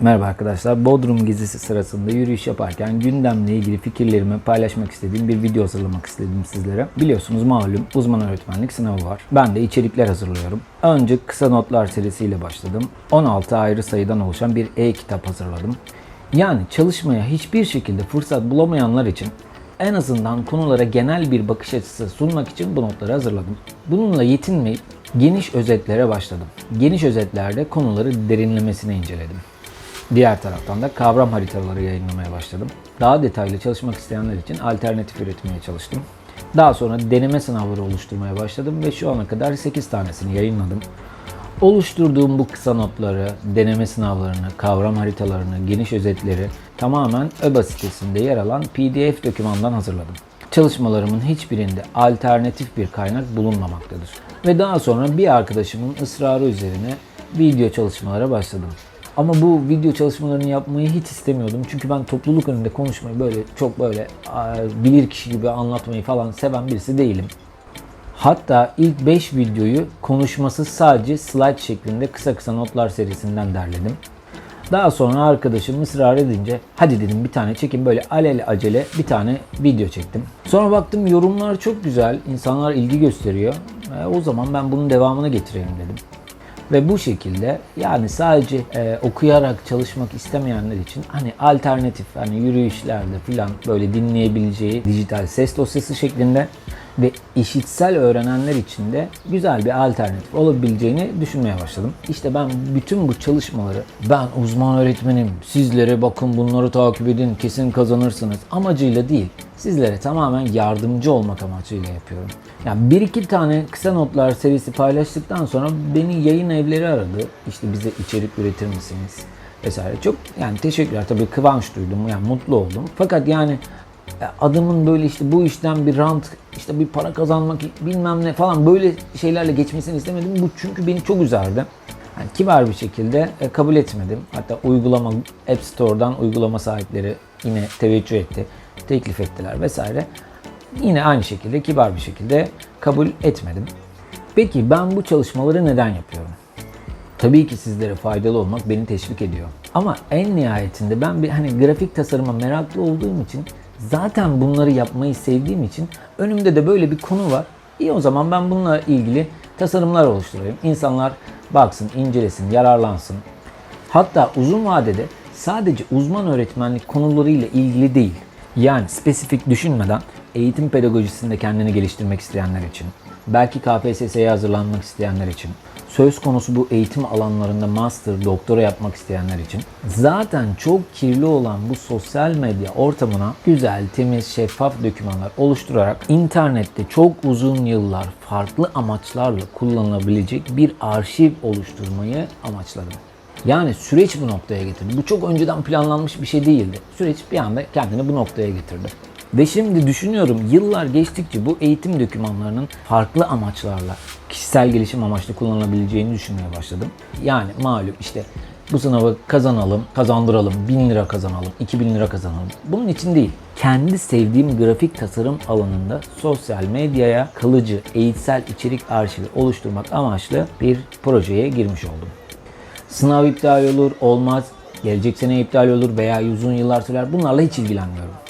Merhaba arkadaşlar. Bodrum gezisi sırasında yürüyüş yaparken gündemle ilgili fikirlerimi paylaşmak istediğim bir video hazırlamak istedim sizlere. Biliyorsunuz malum uzman öğretmenlik sınavı var. Ben de içerikler hazırlıyorum. Önce kısa notlar serisiyle başladım. 16 ayrı sayıdan oluşan bir e-kitap hazırladım. Yani çalışmaya hiçbir şekilde fırsat bulamayanlar için en azından konulara genel bir bakış açısı sunmak için bu notları hazırladım. Bununla yetinmeyip geniş özetlere başladım. Geniş özetlerde konuları derinlemesine inceledim. Diğer taraftan da kavram haritaları yayınlamaya başladım. Daha detaylı çalışmak isteyenler için alternatif üretmeye çalıştım. Daha sonra deneme sınavları oluşturmaya başladım ve şu ana kadar 8 tanesini yayınladım. Oluşturduğum bu kısa notları, deneme sınavlarını, kavram haritalarını, geniş özetleri tamamen ÖBA sitesinde yer alan PDF dokümandan hazırladım. Çalışmalarımın hiçbirinde alternatif bir kaynak bulunmamaktadır. Ve daha sonra bir arkadaşımın ısrarı üzerine video çalışmalara başladım. Ama bu video çalışmalarını yapmayı hiç istemiyordum. Çünkü ben topluluk önünde konuşmayı böyle çok böyle bilir kişi gibi anlatmayı falan seven birisi değilim. Hatta ilk 5 videoyu konuşması sadece slide şeklinde kısa kısa notlar serisinden derledim. Daha sonra arkadaşım ısrar edince hadi dedim bir tane çekin böyle alel acele bir tane video çektim. Sonra baktım yorumlar çok güzel, insanlar ilgi gösteriyor. E, o zaman ben bunun devamını getireyim dedim. Ve bu şekilde yani sadece e, okuyarak çalışmak istemeyenler için hani alternatif hani yürüyüşlerde falan böyle dinleyebileceği dijital ses dosyası şeklinde ve işitsel öğrenenler için de güzel bir alternatif olabileceğini düşünmeye başladım. İşte ben bütün bu çalışmaları ben uzman öğretmenim sizlere bakın bunları takip edin kesin kazanırsınız amacıyla değil sizlere tamamen yardımcı olmak amacıyla yapıyorum. Yani bir iki tane kısa notlar serisi paylaştıktan sonra beni yayın evleri aradı. İşte bize içerik üretir misiniz? vesaire. Çok yani teşekkürler tabii kıvanç duydum yani mutlu oldum. Fakat yani adamın böyle işte bu işten bir rant, işte bir para kazanmak bilmem ne falan böyle şeylerle geçmesini istemedim. Bu çünkü beni çok üzerdi. Yani kibar bir şekilde e, kabul etmedim. Hatta uygulama App Store'dan uygulama sahipleri yine teveccüh etti, teklif ettiler vesaire. Yine aynı şekilde kibar bir şekilde kabul etmedim. Peki ben bu çalışmaları neden yapıyorum? Tabii ki sizlere faydalı olmak beni teşvik ediyor. Ama en nihayetinde ben bir hani grafik tasarıma meraklı olduğum için zaten bunları yapmayı sevdiğim için önümde de böyle bir konu var. İyi o zaman ben bununla ilgili tasarımlar oluşturayım. İnsanlar baksın, incelesin, yararlansın. Hatta uzun vadede sadece uzman öğretmenlik konularıyla ilgili değil. Yani spesifik düşünmeden eğitim pedagojisinde kendini geliştirmek isteyenler için, belki KPSS'ye hazırlanmak isteyenler için, söz konusu bu eğitim alanlarında master, doktora yapmak isteyenler için zaten çok kirli olan bu sosyal medya ortamına güzel, temiz, şeffaf dokümanlar oluşturarak internette çok uzun yıllar farklı amaçlarla kullanılabilecek bir arşiv oluşturmayı amaçladım. Yani süreç bu noktaya getirdi. Bu çok önceden planlanmış bir şey değildi. Süreç bir anda kendini bu noktaya getirdi. Ve şimdi düşünüyorum yıllar geçtikçe bu eğitim dokümanlarının farklı amaçlarla, kişisel gelişim amaçlı kullanılabileceğini düşünmeye başladım. Yani malum işte bu sınavı kazanalım, kazandıralım, 1000 lira kazanalım, 2000 lira kazanalım. Bunun için değil. Kendi sevdiğim grafik tasarım alanında sosyal medyaya kalıcı eğitsel içerik arşivi oluşturmak amaçlı bir projeye girmiş oldum. Sınav iptal olur, olmaz, gelecek sene iptal olur veya uzun yıllar sürer bunlarla hiç ilgilenmiyorum.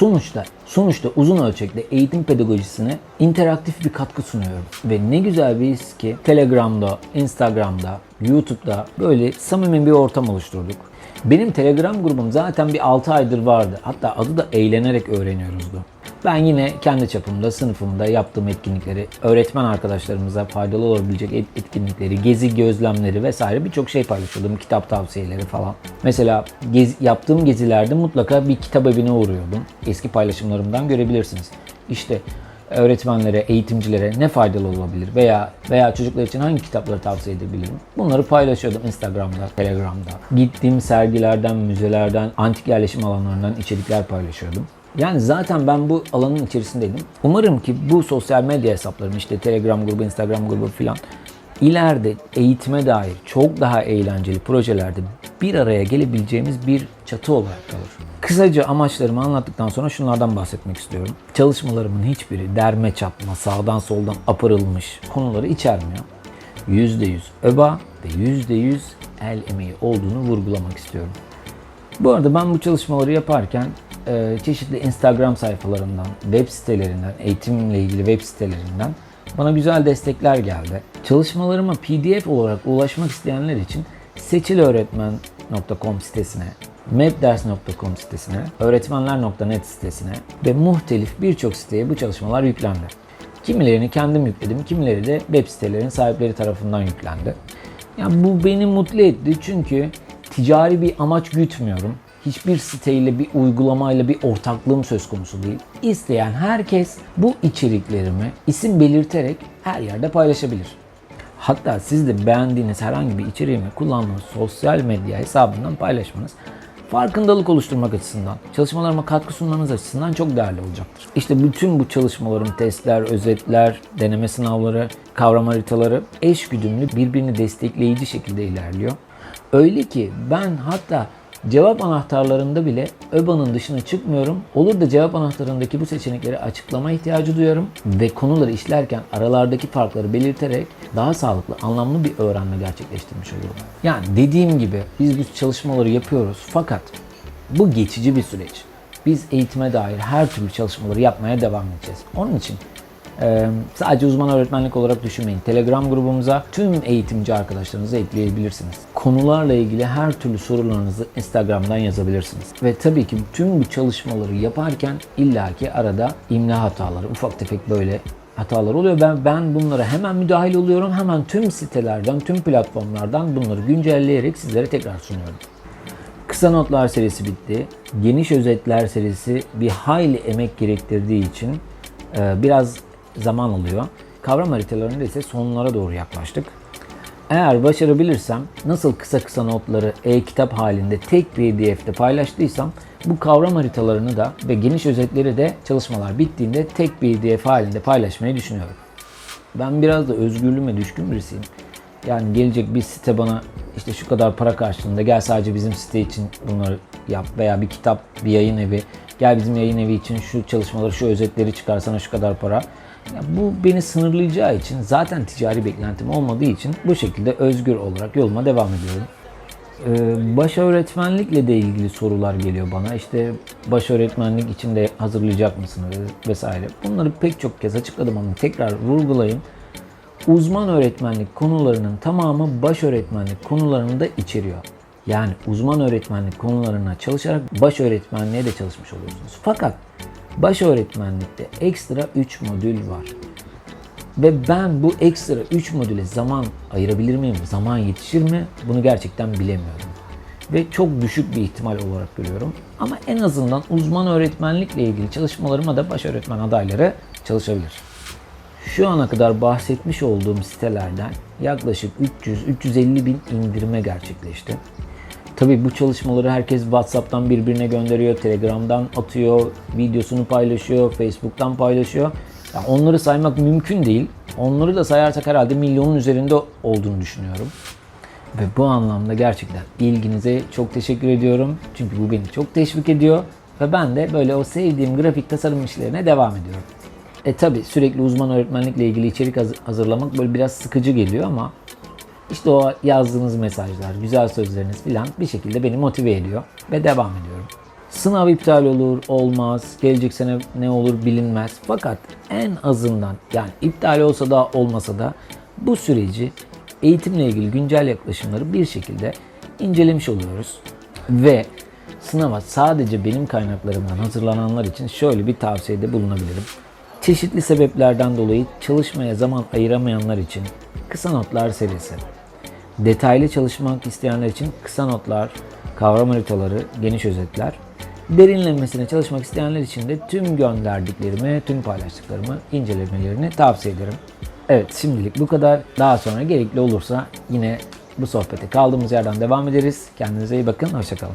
Sonuçta sonuçta uzun ölçekte eğitim pedagojisine interaktif bir katkı sunuyorum. Ve ne güzel bir his ki Telegram'da, Instagram'da, YouTube'da böyle samimi bir ortam oluşturduk. Benim Telegram grubum zaten bir 6 aydır vardı. Hatta adı da Eğlenerek Öğreniyoruz'du. Ben yine kendi çapımda, sınıfımda yaptığım etkinlikleri, öğretmen arkadaşlarımıza faydalı olabilecek et- etkinlikleri, gezi gözlemleri vesaire birçok şey paylaşıyordum. Kitap tavsiyeleri falan. Mesela gez, yaptığım gezilerde mutlaka bir kitap evine uğruyordum. Eski paylaşımlarımdan görebilirsiniz. İşte öğretmenlere, eğitimcilere ne faydalı olabilir veya veya çocuklar için hangi kitapları tavsiye edebilirim? Bunları paylaşıyordum Instagram'da, Telegram'da. Gittiğim sergilerden, müzelerden, antik yerleşim alanlarından içerikler paylaşıyordum. Yani zaten ben bu alanın içerisindeydim. Umarım ki bu sosyal medya hesaplarım işte Telegram grubu, Instagram grubu filan ileride eğitime dair çok daha eğlenceli projelerde bir araya gelebileceğimiz bir çatı olarak kalır. Kısaca amaçlarımı anlattıktan sonra şunlardan bahsetmek istiyorum. Çalışmalarımın hiçbiri derme çatma, sağdan soldan aparılmış konuları içermiyor. %100 öba ve %100 el emeği olduğunu vurgulamak istiyorum. Bu arada ben bu çalışmaları yaparken e, çeşitli Instagram sayfalarından, web sitelerinden, eğitimle ilgili web sitelerinden bana güzel destekler geldi. Çalışmalarıma PDF olarak ulaşmak isteyenler için seçilöğretmen.com sitesine, mapders.com sitesine, öğretmenler.net sitesine ve muhtelif birçok siteye bu çalışmalar yüklendi. Kimilerini kendim yükledim, kimileri de web sitelerin sahipleri tarafından yüklendi. Yani bu beni mutlu etti çünkü ticari bir amaç gütmüyorum. Hiçbir siteyle bir uygulamayla bir ortaklığım söz konusu değil. İsteyen herkes bu içeriklerimi isim belirterek her yerde paylaşabilir. Hatta siz de beğendiğiniz herhangi bir içeriğimi kullandığınız sosyal medya hesabından paylaşmanız farkındalık oluşturmak açısından, çalışmalarıma katkı sunmanız açısından çok değerli olacaktır. İşte bütün bu çalışmaların testler, özetler, deneme sınavları, kavram haritaları eş güdümlü birbirini destekleyici şekilde ilerliyor. Öyle ki ben hatta cevap anahtarlarında bile ÖBA'nın dışına çıkmıyorum. Olur da cevap anahtarındaki bu seçenekleri açıklama ihtiyacı duyuyorum ve konuları işlerken aralardaki farkları belirterek daha sağlıklı, anlamlı bir öğrenme gerçekleştirmiş oluyorum. Yani dediğim gibi biz bu çalışmaları yapıyoruz fakat bu geçici bir süreç. Biz eğitime dair her türlü çalışmaları yapmaya devam edeceğiz. Onun için ee, sadece uzman öğretmenlik olarak düşünmeyin. Telegram grubumuza tüm eğitimci arkadaşlarınızı ekleyebilirsiniz. Konularla ilgili her türlü sorularınızı Instagram'dan yazabilirsiniz. Ve tabii ki tüm bu çalışmaları yaparken illaki arada imla hataları, ufak tefek böyle hatalar oluyor. Ben ben bunlara hemen müdahil oluyorum. Hemen tüm sitelerden, tüm platformlardan bunları güncelleyerek sizlere tekrar sunuyorum. Kısa notlar serisi bitti. Geniş özetler serisi bir hayli emek gerektirdiği için e, biraz zaman alıyor. Kavram haritalarında ise sonlara doğru yaklaştık. Eğer başarabilirsem nasıl kısa kısa notları e-kitap halinde tek PDF'de paylaştıysam bu kavram haritalarını da ve geniş özetleri de çalışmalar bittiğinde tek PDF halinde paylaşmayı düşünüyorum. Ben biraz da özgürlüğüme düşkün birisiyim. Yani gelecek bir site bana işte şu kadar para karşılığında gel sadece bizim site için bunları yap veya bir kitap, bir yayın evi gel bizim yayın evi için şu çalışmaları, şu özetleri çıkarsana şu kadar para. Bu beni sınırlayacağı için zaten ticari beklentim olmadığı için bu şekilde özgür olarak yoluma devam ediyorum. Ee, baş öğretmenlikle de ilgili sorular geliyor bana. İşte baş öğretmenlik için de hazırlayacak mısınız vesaire. Bunları pek çok kez açıkladım ama tekrar vurgulayayım. Uzman öğretmenlik konularının tamamı baş öğretmenlik konularını da içeriyor. Yani uzman öğretmenlik konularına çalışarak baş öğretmenliğe de çalışmış oluyorsunuz. Fakat baş öğretmenlikte ekstra 3 modül var. Ve ben bu ekstra 3 modüle zaman ayırabilir miyim? Zaman yetişir mi? Bunu gerçekten bilemiyorum. Ve çok düşük bir ihtimal olarak görüyorum. Ama en azından uzman öğretmenlikle ilgili çalışmalarıma da baş öğretmen adayları çalışabilir. Şu ana kadar bahsetmiş olduğum sitelerden yaklaşık 300-350 bin indirme gerçekleşti. Tabii bu çalışmaları herkes WhatsApp'tan birbirine gönderiyor, Telegram'dan atıyor, videosunu paylaşıyor, Facebook'tan paylaşıyor. Yani onları saymak mümkün değil. Onları da sayarsak herhalde milyonun üzerinde olduğunu düşünüyorum. Ve bu anlamda gerçekten ilginize çok teşekkür ediyorum. Çünkü bu beni çok teşvik ediyor. Ve ben de böyle o sevdiğim grafik tasarım işlerine devam ediyorum. E tabi sürekli uzman öğretmenlikle ilgili içerik hazırlamak böyle biraz sıkıcı geliyor ama işte o yazdığınız mesajlar, güzel sözleriniz filan bir şekilde beni motive ediyor ve devam ediyorum. Sınav iptal olur, olmaz, gelecek sene ne olur bilinmez. Fakat en azından yani iptal olsa da olmasa da bu süreci eğitimle ilgili güncel yaklaşımları bir şekilde incelemiş oluyoruz. Ve sınava sadece benim kaynaklarımdan hazırlananlar için şöyle bir tavsiyede bulunabilirim. Çeşitli sebeplerden dolayı çalışmaya zaman ayıramayanlar için kısa notlar serisi. Detaylı çalışmak isteyenler için kısa notlar, kavram haritaları, geniş özetler. Derinlemesine çalışmak isteyenler için de tüm gönderdiklerimi, tüm paylaştıklarımı incelemelerini tavsiye ederim. Evet şimdilik bu kadar. Daha sonra gerekli olursa yine bu sohbete kaldığımız yerden devam ederiz. Kendinize iyi bakın. Hoşçakalın.